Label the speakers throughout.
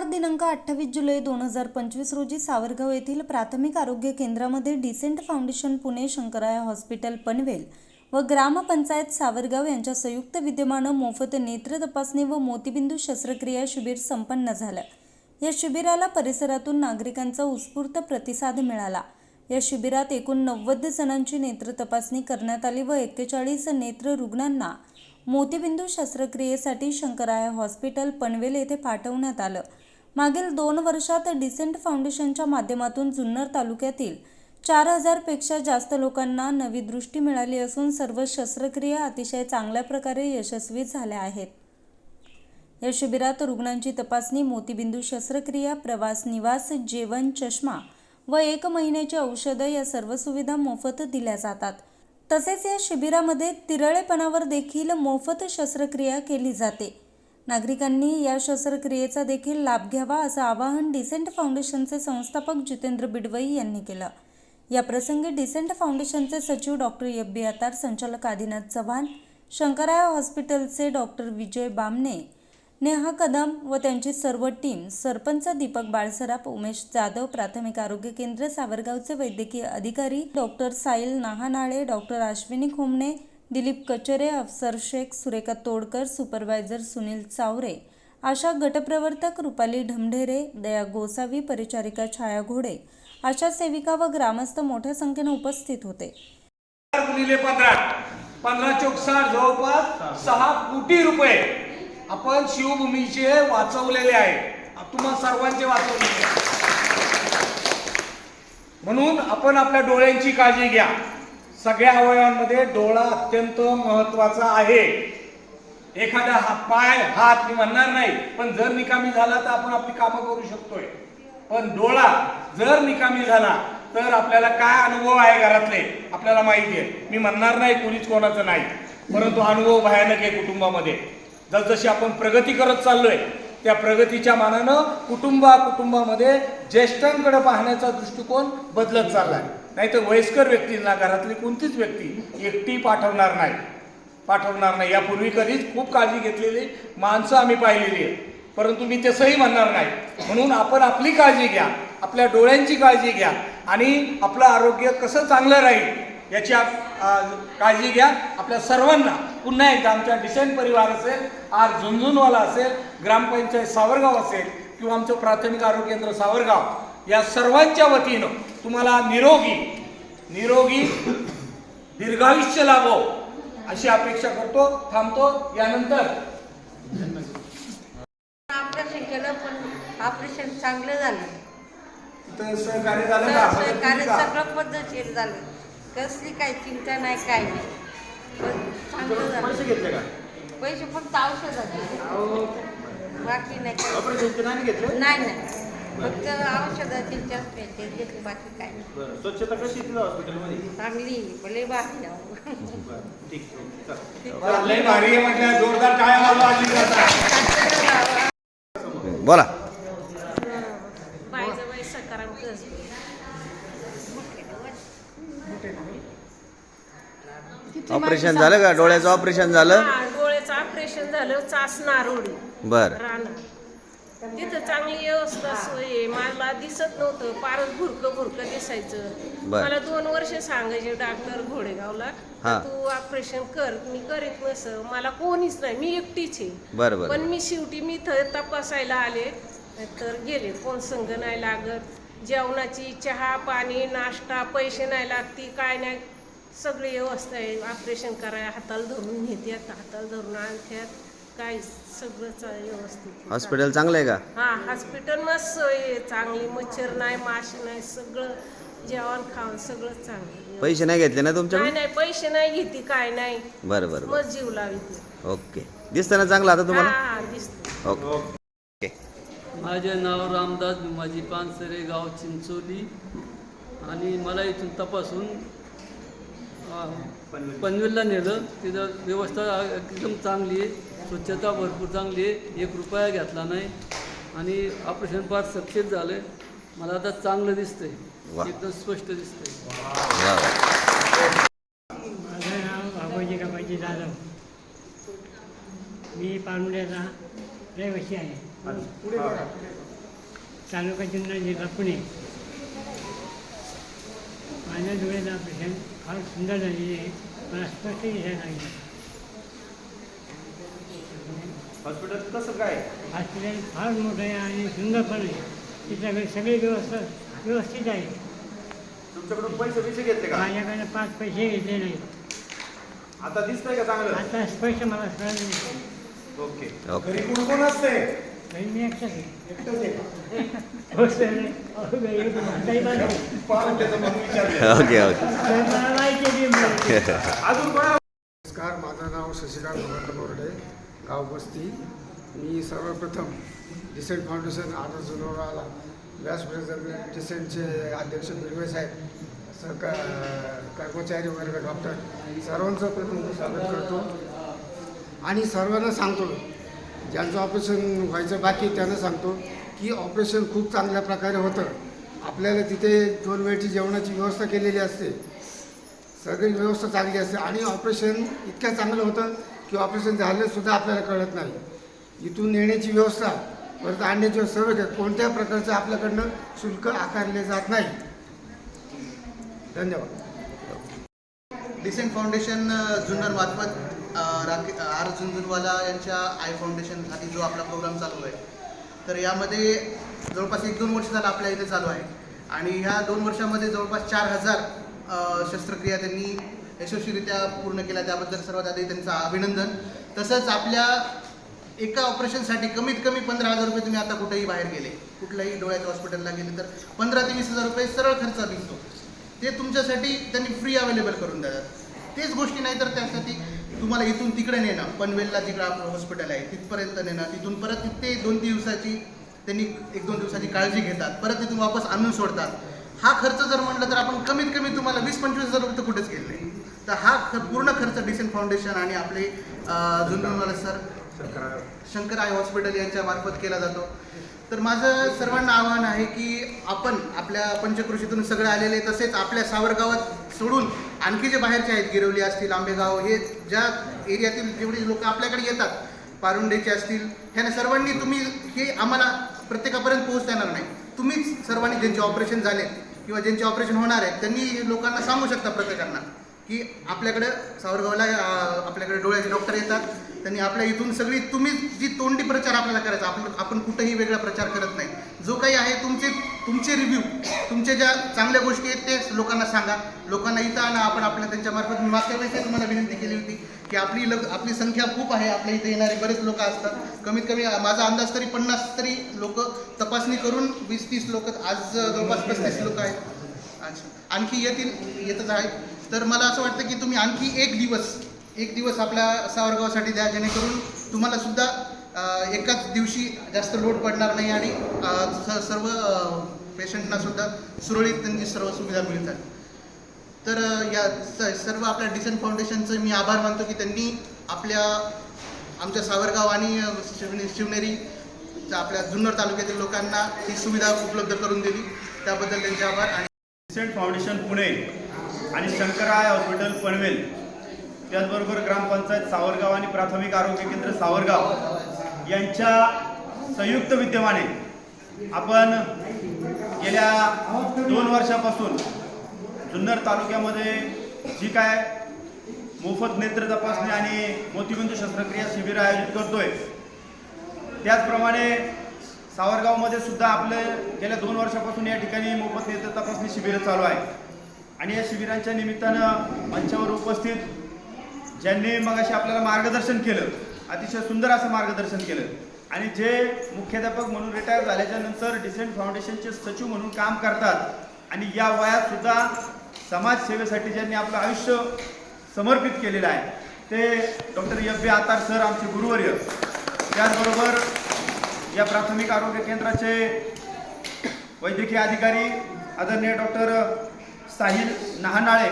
Speaker 1: सोमवार दिनांक अठ्ठावीस जुलै दोन हजार पंचवीस रोजी सावरगाव येथील प्राथमिक आरोग्य केंद्रामध्ये डिसेंट फाउंडेशन पुणे शंकराया हॉस्पिटल पनवेल व ग्रामपंचायत सावरगाव यांच्या संयुक्त विद्यमानं मोफत नेत्र तपासणी व मोतीबिंदू शस्त्रक्रिया शिबिर संपन्न झालं. या शिबिराला परिसरातून नागरिकांचा उत्स्फूर्त प्रतिसाद मिळाला. या शिबिरात एकूण नव्वद जणांची नेत्र तपासणी करण्यात आली व एक्केचाळीस नेत्र रुग्णांना मोतीबिंदू शस्त्रक्रियेसाठी शंकराया हॉस्पिटल पनवेल येथे पाठवण्यात आलं. मागील दोन वर्षात डिसेंट फाउंडेशनच्या माध्यमातून जुन्नर तालुक्यातील चार हजारपेक्षा जास्त लोकांना नवी दृष्टी मिळाली असून सर्व शस्त्रक्रिया अतिशय चांगल्या प्रकारे यशस्वी झाल्या आहेत. या शिबिरात रुग्णांची तपासणी मोतीबिंदू शस्त्रक्रिया प्रवास निवास जेवण चष्मा व एक महिन्याची औषधं या सर्व सुविधा मोफत दिल्या जातात. तसेच या शिबिरामध्ये तिरळेपणावर देखील मोफत शस्त्रक्रिया केली जाते. नागरिकांनी या शस्त्रक्रियेचा देखील लाभ घ्यावा असं आवाहन डिसेंट फाउंडेशनचे संस्थापक जितेंद्र बिडवई यांनी केलं. या प्रसंगी डिसेंट फाउंडेशनचे सचिव डॉक्टर एफ आतार संचालक आदिनाथ चव्हाण शंकराया हॉस्पिटलचे डॉक्टर विजय बामणे नेहा कदम व त्यांची सर्व टीम सरपंच दीपक बाळसराफ उमेश जाधव प्राथमिक आरोग्य केंद्र सावरगावचे वैद्यकीय अधिकारी doctor Sail Nahanale doctor Ashwini Khomne Dilip Kachre Afsar Shaikh Surekha Todkar supervisor Sunil Chavare Asha गटप्रवर्तक Rupali Dhamdhere Daya Gosavi परिचारिका छाया घोडे आशा सेविका व ग्रामस्थ मोठ्या संख्येने उपस्थित होते.
Speaker 2: पंधरा पंधरा चौक साठ जवळपास सहा कोटी रुपये आपण शिवभूमीचे वाचवलेले आहे. तुम्हा सर्वांचे वाचवलेले म्हणून आपण आपल्या डोळ्यांची काळजी घ्या. सगळ्या अवयवांमध्ये डोळा अत्यंत महत्त्वाचा आहे. एखादा हा पाय हात मी म्हणणार नाही पण जर निकामी झाला तर आपण आपली कामं करू शकतोय. पण डोळा जर निकामी झाला तर आपल्याला काय अनुभव आहे घरातले? आपल्याला माहिती आहे. मी म्हणणार नाही कुणीच कोणाचं नाही. परंतु अनुभव भयानक आहे कुटुंबामध्ये. जसजशी आपण प्रगती करत चाललोय त्या प्रगतीच्या मानानं कुटुंबा कुटुंबामध्ये ज्येष्ठांकडे पाहण्याचा दृष्टिकोन बदलत चाललाय. नाही तर वयस्कर व्यक्तींना घरातली कोणतीच व्यक्ती एकटी पाठवणार नाही. पाठवणार नाही. यापूर्वी कधीच खूप काळजी घेतलेली माणसं आम्ही पाहिलेली आहे परंतु मी तसंही म्हणणार नाही. म्हणून आपण आपली काळजी घ्या. आपल्या डोळ्यांची काळजी घ्या. आणि आपलं आरोग्य कसं चांगलं राहील याची आप- काळजी घ्या. आपल्या सर्वांना. पुन्हा एकदा आमच्या डिसेंट परिवार असेल आज झुंझुनवाला असेल ग्रामपंचायत सावरगाव असेल किंवा आमचं प्राथमिक आरोग्य केंद्र सावरगाव या सर्वांच्या वतीनं तुम्हाला निरोगी निरोगी दीर्घायुष्य लाभो अशी अपेक्षा करतो थांबतो. यानंतर
Speaker 3: ऑपरेशन केलं पण ऑपरेशन चांगलं झालं
Speaker 2: इथं सहकार्य झालं का?
Speaker 3: तर
Speaker 2: मदत
Speaker 3: सहकार्य
Speaker 2: केली का?
Speaker 3: सगळं पद्धतशीर झालं. कसली काही चिंता नाही काय नाही. पण चांगलं झालं.
Speaker 4: पैसे घेतले का?
Speaker 3: पैसे फक्त औषधाचे.
Speaker 4: अहो,
Speaker 3: बाकी नाही. काही.
Speaker 4: ऑपरेशनचे नाही घेतले?
Speaker 3: नाही नाही. फक्त औषधाचे चष्म्याचे घेतले बाकी काय नाही.
Speaker 4: बरं स्वच्छता कशी तिथं हॉस्पिटलमध्ये
Speaker 3: चांगली भले भारी आहे.
Speaker 4: बरं ठीक आहे चला.
Speaker 2: बरं, लय भारी आहे म्हटलं जोरदार टाळ्या मारलो
Speaker 5: बोला.
Speaker 6: सकाराम कस
Speaker 5: ऑपरेशन झालं का? डोळ्याचं ऑपरेशन झालं?
Speaker 6: हा डोळ्याचं ऑपरेशन झालं चास नारोडी
Speaker 5: बर.
Speaker 6: तिथं चांगली व्यवस्था सोय आहे. मला दिसत नव्हतं. फारच भुरकं भुरकं दिसायचं.
Speaker 5: बर.
Speaker 6: मला दोन वर्ष सांगायचे डॉक्टर घोडेगावला.
Speaker 5: हा.
Speaker 6: तू ऑपरेशन कर मी करीत नस. मला कोणीच नाही. मी एकटीच आहे.
Speaker 5: बर बर
Speaker 6: पण मी शेवटी मी इथं तपासायला आले. तर गेले. कोण संघ नाही लागत. जेवणाची चहा पाणी नाश्ता पैसे नाही लागती. काय नाही. सगळी व्यवस्था आहे. ऑपरेशन करायला हाताला धरून नेत्यात हाताला धरून आणत्यात. काय सगळंच आहे व्यवस्थित.
Speaker 5: हॉस्पिटल चांगलं आहे का?
Speaker 6: हा हॉस्पिटल मस्त सोय आहे. चांगली मच्छर नाही माशी नाही सगळं जेवण खावण सगळं चांगलं.
Speaker 5: पैसे नाही घेतले ना
Speaker 6: नाही
Speaker 5: तुमच्याकडे
Speaker 6: नाही पैसे नाही घेते काय नाही.
Speaker 5: बरं बरं
Speaker 6: मग जीव लावी
Speaker 5: ओके. दिसतं ना चांगलं आता तुम्हाला?
Speaker 6: हा दिसत
Speaker 5: ओके.
Speaker 7: माझे नाव रामदास भीमाजी पानसरे गाव चिंचोली. आणि मला इथून तपासून पनवेलला नेलं. तिथं व्यवस्था एकदम चांगली आहे. स्वच्छता भरपूर चांगली आहे. एक रुपया घेतला नाही. आणि ऑपरेशन फार सक्सेस झालं आहे मला आता चांगलं दिसतंय. एकदम स्पष्ट दिसतंय.
Speaker 8: माझं नाव बाबाजी गाबाजी जाधव. मी पांडुऱ्याचा रहिवासी आहे. तालुका जुन्नर जिल्हा पुणे. माझ्या डोळ्याचं ऑपरेशन फार सुंदर झालेले आहे. मला स्पष्ट दिसायला लागले
Speaker 4: हॉस्पिटल कसं काय?
Speaker 8: हॉस्पिटल फार मोठं आहे आणि सुंदर पण आहे. तिच्याकडे सगळी व्यवस्था व्यवस्थित आहे.
Speaker 4: तुमच्याकडून पैसे पैसे घेतले का?
Speaker 8: माझ्याकडे पाच पैसे घेतले नाही.
Speaker 4: आता दिसतंय का चांगलं?
Speaker 8: आता स्पष्ट मला नाही.
Speaker 4: ओके.
Speaker 5: ओके.
Speaker 2: घरी कोण कोण असते
Speaker 8: तरी मी एकटाच आहे.
Speaker 2: एकटंच आहे?
Speaker 8: हो सर.
Speaker 5: ओके ओके
Speaker 4: अजून
Speaker 9: नमस्कार माझं नाव शशिकांत भगवंत बोर्डे गाव बस्ती. मी सर्वप्रथम डिसेंट फाउंडेशन आदर जुनोराला व्यासपीठ डिसेंटचे अध्यक्ष बिरवे साहेब सरकार कर्मचारी वर्ग डॉक्टर सर्वांचं प्रथम स्वागत करतो. आणि सर्वांना सांगतो ज्यांचं ऑपरेशन व्हायचं बाकी त्यांना सांगतो. की ऑपरेशन खूप चांगल्या प्रकारे होतं. आपल्याला तिथे दोन वेळची जेवणाची व्यवस्था केलेली असते. सगळी व्यवस्था चांगली असते. आणि ऑपरेशन इतक्या चांगलं होतं की ऑपरेशन झालंसुद्धा आपल्याला कळत नाही. इथून नेण्याची व्यवस्था परत आणण्याची सर्व कोणत्या प्रकारचं आपल्याकडनं शुल्क आकारले जात नाही. धन्यवाद.
Speaker 10: डिसेंट फाउंडेशन जुन्नर मार्फत राके आर झुंझुनवाला यांच्या आय फाउंडेशनसाठी जो आपला प्रोग्राम चालू आहे तर यामध्ये जवळपास एक दोन वर्ष झालं आपल्या इथे चालू आहे. आणि ह्या दोन वर्षामध्ये जवळपास चार हजार शस्त्रक्रिया त्यांनी यशस्वीरित्या पूर्ण केल्या. त्याबद्दल सर्वात आधी त्यांचं अभिनंदन. तसंच आपल्या एका ऑपरेशनसाठी कमीत कमी पंधरा हजार रुपये तुम्ही आता कुठेही बाहेर गेले. कुठल्याही डोळ्याच्या हॉस्पिटलला गेले तर पंधरा ते वीस हजार रुपये सरळ खर्च दिसतो ते तुमच्यासाठी त्यांनी फ्री अवेलेबल करून देतात. तेच गोष्टी नाही तर त्यासाठी तुम्हाला इथून तिकडे नेणं पनवेलला जिकडं आपलं हॉस्पिटल आहे तिथपर्यंत नेणं तिथून परत तिथे दोन तीन दिवसाची त्यांनी एक दोन दिवसाची काळजी घेतात परत तिथून वापस आणून सोडतात. हा खर्च जर म्हटलं तर आपण कमीत कमी तुम्हाला वीस पंचवीस हजार रुपये कुठेच गेले नाही. तर हा ख पूर्ण खर्च डिसेंट फाउंडेशन आणि आपले जुन्नरवाले सर शंकर आय हॉस्पिटल यांच्या मार्फत केला जातो. तर माझं सर्वांना आव्हान आहे की आपण आपल्या पंचकृषीतून सगळे आलेले तसेच आपल्या सावरगावात सोडून आणखी जे बाहेरचे आहेत गिरवली असतील आंबेगाव हे ज्या एरियातील जेवढी लोक आपल्याकडे येतात पारुंडेचे असतील ह्या सर्वांनी तुम्ही हे आम्हाला प्रत्येकापर्यंत पोहोचता येणार नाही. तुम्हीच सर्वांनी ज्यांचे ऑपरेशन झाले किंवा ज्यांचे ऑपरेशन होणार आहेत त्यांनी लोकांना सांगू शकता प्रत्येकांना. की आपल्याकडे सावरगावला आपल्याकडे डोळ्याचे डॉक्टर येतात. त्यांनी आपल्या इथून सगळी तुम्ही जी तोंडी प्रचार आपल्याला करायचा आपण आपण कुठेही वेगळा प्रचार करत नाही. जो काही आहे तुमचे तुमचे रिव्ह्यू तुमच्या ज्या चांगल्या गोष्टी आहेत ते लोकांना सांगा. लोकांना इथं आणा आपण आपल्या त्यांच्यामार्फत मी मागच्या वेळेस तुम्हाला विनंती केली होती की आपली लग आपली संख्या खूप आहे आपल्या इथे येणारे बरेच लोक असतात. कमीत कमी माझा अंदाज तरी पन्नास तरी लोक तपासणी करून वीस तीस लोक आज जवळपास पस्तीस लोक आहेत. अच्छा आणखी येतील येतच आहेत. तर मला असं वाटतं की तुम्ही आणखी एक दिवस एक दिवस आपल्या सावरगावासाठी द्या जेणेकरून तुम्हाला सुद्धा एकाच दिवशी जास्त लोड पडणार नाही आणि स- सर्व पेशंटना सुद्धा सुरळीत त्यांची सर्व सुविधा मिळतात. तर या स- सर्व आपल्या डिसेंट फाउंडेशनचं मी आभार मानतो की त्यांनी आपल्या आमच्या सावरगाव आणि शिवने शिवनेरी आपल्या जुन्नर तालुक्यातील लोकांना ही सुविधा उपलब्ध करून दिली. त्याबद्दल त्यांचे आभार आणि
Speaker 4: डिसेंट फाउंडेशन पुणे आणि शंकराय हॉस्पिटल पनवेल. त्याचबरोबर ग्रामपंचायत सावरगाव आणि प्राथमिक आरोग्य केंद्र सावरगाव यांच्या संयुक्त विद्यमाने आपण गेल्या दोन वर्षापासून जुन्नर तालुक्यामध्ये जी काय मोफत नेत्र तपासणी आणि मोतीबिंदू शस्त्रक्रिया शिबिर आयोजित करतोय त्याचप्रमाणे सावरगावमध्ये सुद्धा आपले गेल्या दोन वर्षापासून या ठिकाणी मोफत नेत्र तपासणी शिबिरं चालू आहे. आणि या शिबिरांच्या निमित्तानं मंचावर उपस्थित ज्यांनी मग असे आपल्याला मार्गदर्शन केलं अतिशय सुंदर असं मार्गदर्शन केलं आणि जे मुख्याध्यापक म्हणून रिटायर झाल्याच्यानंतर डिसेंट फाउंडेशनचे सचिव म्हणून काम करतात आणि या वयात सुद्धा समाजसेवेसाठी ज्यांनी आपलं आयुष्य समर्पित केलेलं आहे ते doctor F B Attar sir आमचे गुरुवर्य. त्याचबरोबर या प्राथमिक आरोग्य केंद्राचे वैद्यकीय अधिकारी आदरणीय डॉक्टर साहिल नहानाळे.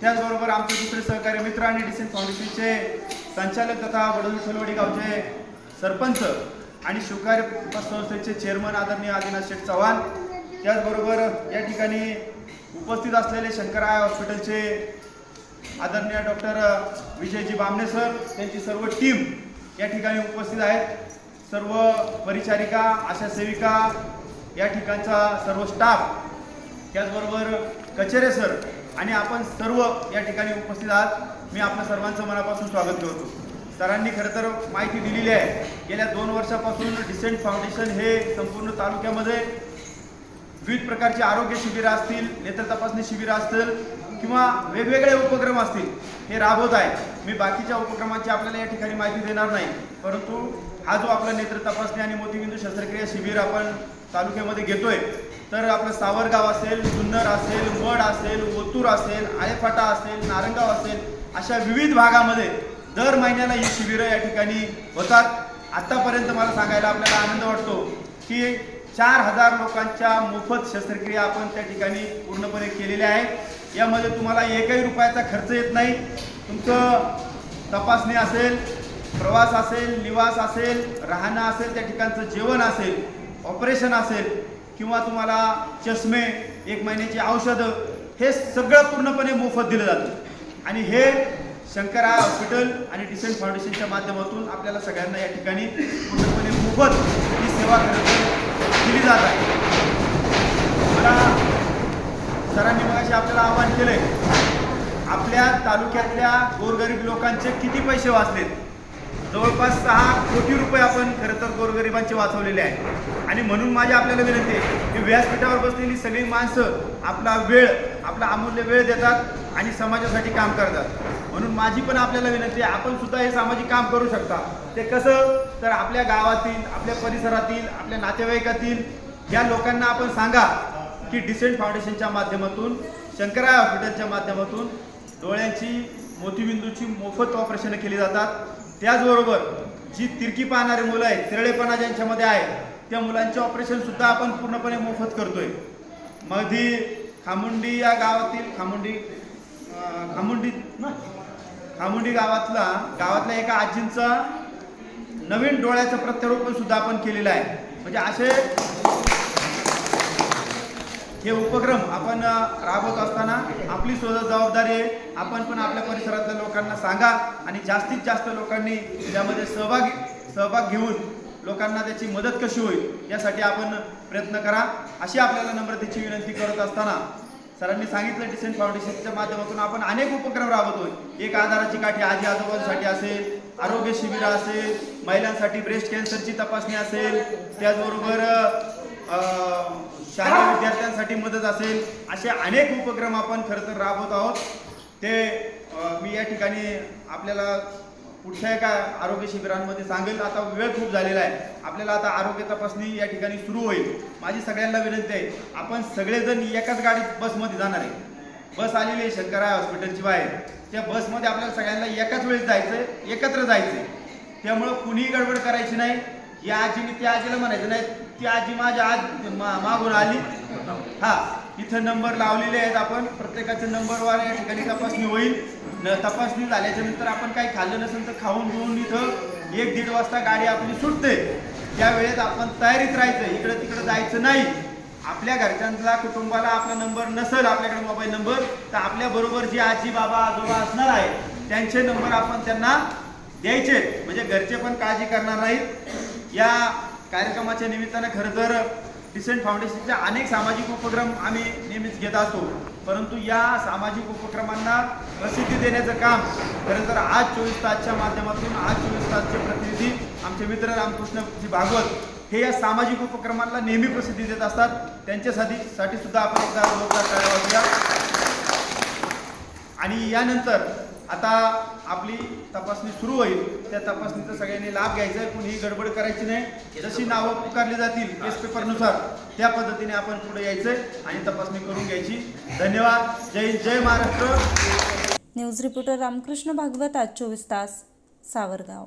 Speaker 4: त्याचबरोबर आमचे दुसरे सहकारी मित्र आणि डिसेन फाउंडेशनचे संचालक तथा वडोली गावचे सरपंच आणि शिवकार्य संस्थेचे चेअरमन आदरणीय आदिनाथ शेठ चव्हाण. त्याचबरोबर या ठिकाणी उपस्थित असलेले शंकराय हॉस्पिटलचे आदरणीय डॉक्टर विजयजी बामणे सर त्यांची सर्व टीम या ठिकाणी उपस्थित आहेत. सर्व परिचारिका आशा सेविका या ठिकाणचा सर्व स्टाफ. त्याचबरोबर कचेरे सर आणि आपण सर्व या ठिकाणी उपस्थित आहात. मी आपल्या सर्वांचं मनापासून स्वागत करतो. सरांनी खरं तर माहिती दिलेली आहे. गेल्या दोन वर्षापासून डिसेंट फाउंडेशन हे संपूर्ण तालुक्यामध्ये विविध प्रकारची आरोग्य शिबिरं असतील नेत्र तपासणी शिबिरं असतील किंवा वेगवेगळे उपक्रम असतील हे राबवत आहे. मी बाकीच्या उपक्रमांची आपल्याला या ठिकाणी माहिती देणार नाही. परंतु हा जो आपला नेत्र तपासणी आणि मोतीबिंदू शस्त्रक्रिया शिबिर आपण तालुक्यामध्ये घेतोय तर आपलं सावरगाव असेल जुन्नर असेल मड असेल ओतूर असेल आळेफाटा असेल नारंगाव असेल अशा विविध भागामध्ये दर महिन्याला ही शिबिरं या ठिकाणी होतात. आत्तापर्यंत मला सांगायला आपल्याला आनंद वाटतो की चार हजार लोकांच्या मोफत शस्त्रक्रिया आपण त्या ठिकाणी पूर्णपणे केलेल्या आहेत. यामध्ये तुम्हाला एकही रुपयाचा खर्च येत नाही. तुमचं तपासणी असेल प्रवास असेल निवास असेल राहणं असेल त्या ठिकाणचं जेवण असेल ऑपरेशन असेल किंवा तुम्हाला चष्मे एक महिन्याची औषधं हे सगळं पूर्णपणे मोफत दिलं जातं. आणि हे शंकरा हॉस्पिटल आणि डिसेंट फाउंडेशनच्या माध्यमातून आपल्याला सगळ्यांना या ठिकाणी पूर्णपणे मोफत ही सेवा खरं दिली जात आहे. मला सरांनी मगाशी आपल्याला आवाहन केलंय आपल्या तालुक्यातल्या गोरगरीब लोकांचे किती पैसे वाचलेत? जवळपास सहा कोटी रुपये आपण खरं तर गोरगरिबांचे वाचवलेले आहे आणि म्हणून माझी आपल्याला विनंती आहे की व्यासपीठावर बसलेली सगळी माणसं आपला वेळ आपला अमूल्य वेळ देतात आणि समाजासाठी काम करतात. म्हणून माझी पण आपल्याला विनंती आहे आपण सुद्धा हे सामाजिक काम करू शकता. ते कसं? तर आपल्या गावातील आपल्या परिसरातील आपल्या नातेवाईकातील या लोकांना आपण सांगा की डिसेंट फाउंडेशनच्या माध्यमातून शंकराय हॉस्पिटलच्या माध्यमातून डोळ्यांची मोतीबिंदूची मोफत ऑपरेशनं केली जातात. त्याचबरोबर जी तिरकी पाहणारी मुलं आहेत तिरळेपणा ज्यांच्यामध्ये आहे त्या मुलांचे ऑपरेशन सुद्धा आपण पूर्णपणे मोफत करतोय. मधी खामुंडी या गावातील खामुंडी खामुंडी ना खामुंडी गावातला गावातल्या एका आजींचा नवीन डोळ्याचं प्रत्यारोपण सुद्धा आपण केलेलं आहे. म्हणजे असे हे उपक्रम आपण राबवत असताना आपली स्वतः जबाबदारी आहे. आपण पण आपल्या परिसरातल्या लोकांना सांगा आणि जास्तीत जास्त लोकांनी त्यामध्ये सहभागी सहभाग घेऊन लोकांना त्याची मदत कशी होईल यासाठी आपण प्रयत्न करा. अशी आपल्याला नम्रतेची विनंती करत असताना सरांनी सांगितलं डिसेंट फाउंडेशनच्या माध्यमातून आपण अनेक उपक्रम राबवतोय. एक आधाराची काठी आजी आजोबांसाठी असेल आरोग्य शिबिर असेल महिलांसाठी ब्रेस्ट कॅन्सरची तपासणी असेल त्याचबरोबर शालेय विद्यार्थ्यांसाठी मदत असेल असे अनेक उपक्रम आपण खरं तर राबवत आहोत. ते मी या ठिकाणी आपल्याला पुढच्या एका आरोग्य शिबिरांमध्ये सांगेल आता वेळ खूप झालेला आहे. आपल्याला आता आरोग्य तपासणी या ठिकाणी सुरू होईल. माझी सगळ्यांना विनंती आहे आपण सगळेजण एकाच गाडीत बसमध्ये जाणार आहे. बस आलेली आहे शंकराय हॉस्पिटलची बाहेर. त्या बसमध्ये आपल्याला सगळ्यांना एकाच वेळेस जायचं एकत्र जायचं त्यामुळं कुणीही गडबड करायची नाही. या आजीने त्या आजीला म्हणायचं नाही ती आजी माझ्या आज मा- मागून आली. हा इथं नंबर लावलेले आहेत आपण. प्रत्येकाचे नंबरवर या ठिकाणी तपासणी होईल. न तपासणी झाल्याच्यानंतर आपण काही खाल्लं नसेल तर खाऊन घेऊन इथं एक दीड वाजता गाडी आपली सुटते. त्या वेळेत आपण तयारीत राहायचं इकडं तिकडं जायचं नाही. आपल्या घरच्यांचा कुटुंबाला आपला नंबर नसेल आपल्याकडे मोबाईल नंबर तर आपल्या बरोबर जी आजी बाबा आजोबा असणार आहे त्यांचे नंबर आपण त्यांना द्यायचे. म्हणजे घरचे पण काळजी करणार नाहीत. या कार्यक्रमाच्या निमित्तानं खरं तर डिसेंट फाउंडेशनच्या अनेक सामाजिक उपक्रम आम्ही नेहमीच घेत असतो. परंतु या सामाजिक उपक्रमांना प्रसिद्धी देण्याचं काम खरं तर आज चोवीस तासच्या माध्यमातून आज चोवीस तासचे प्रतिनिधी आमचे मित्र रामकृष्णजी भागवत हे या सामाजिक उपक्रमांना नेहमी प्रसिद्धी देत असतात. त्यांच्यासाठी साठी सुद्धा आपण एकदा जोरदार टाळ्या आणि यानंतर आता आपली तपासणी सुरू होईल. त्या तपासणीचा सगळ्यांनी लाभ घ्यायचा आहे. कुणीही गडबड करायची नाही. जशी नावं पुकारली जातील केस पेपरनुसार त्या पद्धतीने आपण पुढे यायचंय आणि तपासणी करून घ्यायची. धन्यवाद. जय जय महाराष्ट्र.
Speaker 1: न्यूज रिपोर्टर रामकृष्ण भागवत आज चोवीस तास सावरगाव.